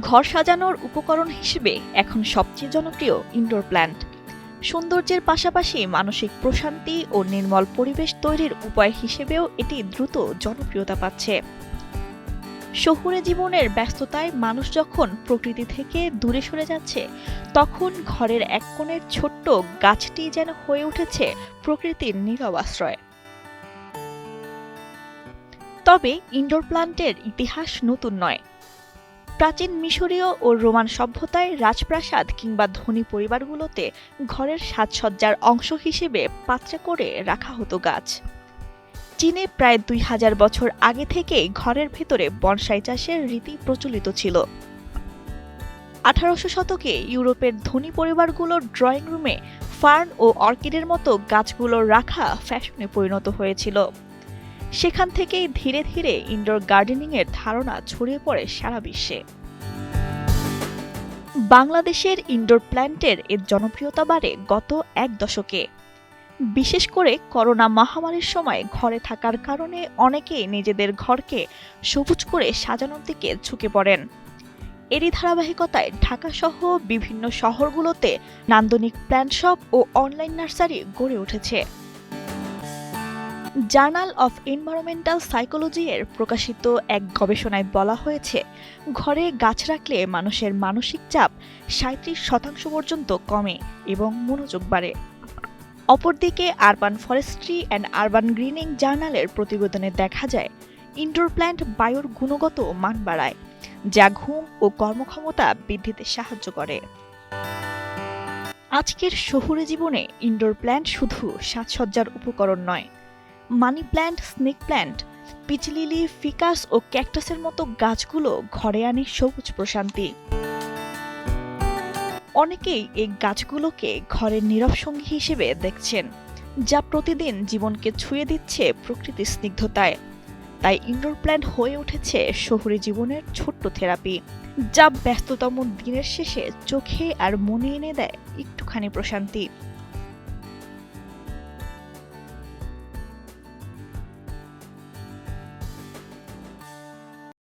ঘর সাজানোর উপকরণ হিসেবে এখন সবচেয়ে জনপ্রিয় ইনডোর প্ল্যান্ট সৌন্দর্যের পাশাপাশি মানসিক প্রশান্তি ও নির্মল পরিবেশ তৈরির উপায় হিসেবেও এটি দ্রুত জনপ্রিয়তা পাচ্ছে। শহুরে জীবনের ব্যস্ততায় মানুষ যখন প্রকৃতি থেকে দূরে সরে যাচ্ছে, তখন ঘরের এক কোণের ছোট্ট গাছটি যেন হয়ে উঠেছে প্রকৃতির নীরব আশ্রয়। তবে ইনডোর প্ল্যান্টের ইতিহাস নতুন নয়। প্রাচীন মিশরীয় ও রোমান সভ্যতায় রাজপ্রাসাদ কিংবা ধনী পরিবারগুলোতে ঘরের সাজসজ্জার অংশ হিসেবে পাত্রে করে রাখা হতো গাছ। চীনে প্রায় দুই হাজার বছর আগে থেকেই ঘরের ভেতরে বনসাই চাষের রীতি প্রচলিত ছিল। আঠারোশো শতকে ইউরোপের ধনী পরিবারগুলোর ড্রয়িং রুমে ফার্ন ও অর্কিডের মতো গাছগুলো রাখা ফ্যাশনে পরিণত হয়েছিল। সেখান থেকেই ধীরে ধীরে ইনডোর গার্ডেনিংয়ের ধারণা ছড়িয়ে পড়ে সারা বিশ্বে। বাংলাদেশের ইনডোর প্ল্যান্টের এর জনপ্রিয়তা বাড়ে গত এক দশকে। বিশেষ করে করোনা মহামারীর সময় ঘরে থাকার কারণে অনেকেই নিজেদের ঘরকে সবুজ করে সাজানোর দিকে ঝুঁকে পড়েন। এরই ধারাবাহিকতায় ঢাকাসহ বিভিন্ন শহরগুলোতে নান্দনিক প্ল্যান্ট শপ ও অনলাইন নার্সারি গড়ে উঠেছে। জার্নাল অফ এনভায়রনমেন্টাল সাইকোলজি এর প্রকাশিত এক গবেষণায় বলা হয়েছে, ঘরে গাছ রাখলে মানুষের মানসিক চাপ সাঁত্রিশ শতাংশ পর্যন্ত কমে এবং মনোযোগ বাড়ে। অপরদিকে urban forestry and urban greening জার্নালের প্রতিবেদনে দেখা যায়, ইনডোর প্ল্যান্ট বায়ুর গুণগত মান বাড়ায়, যা ঘুম ও কর্মক্ষমতা বৃদ্ধিতে সাহায্য করে। আজকের শহুরে জীবনে ইনডোর প্ল্যান্ট শুধু সাজসজ্জার উপকরণ নয় money plant, snake plant peace lily ficus ও ক্যাকটাসের মতো গাছগুলো ঘরে আনে সবুজ প্রশান্তি। অনেকেই এই গাছগুলোকে ঘরের নীরব সঙ্গী হিসেবে দেখছেন, যা প্রতিদিন জীবনকে ছুঁয়ে দিচ্ছে প্রকৃতির স্নিগ্ধতায়। তাই ইনডোর প্ল্যান্ট হয়ে উঠেছে শহুরে জীবনের ছোট্ট থেরাপি, যা ব্যস্ততম দিনের শেষে চোখে আর মনে এনে দেয় একটুখানি প্রশান্তি।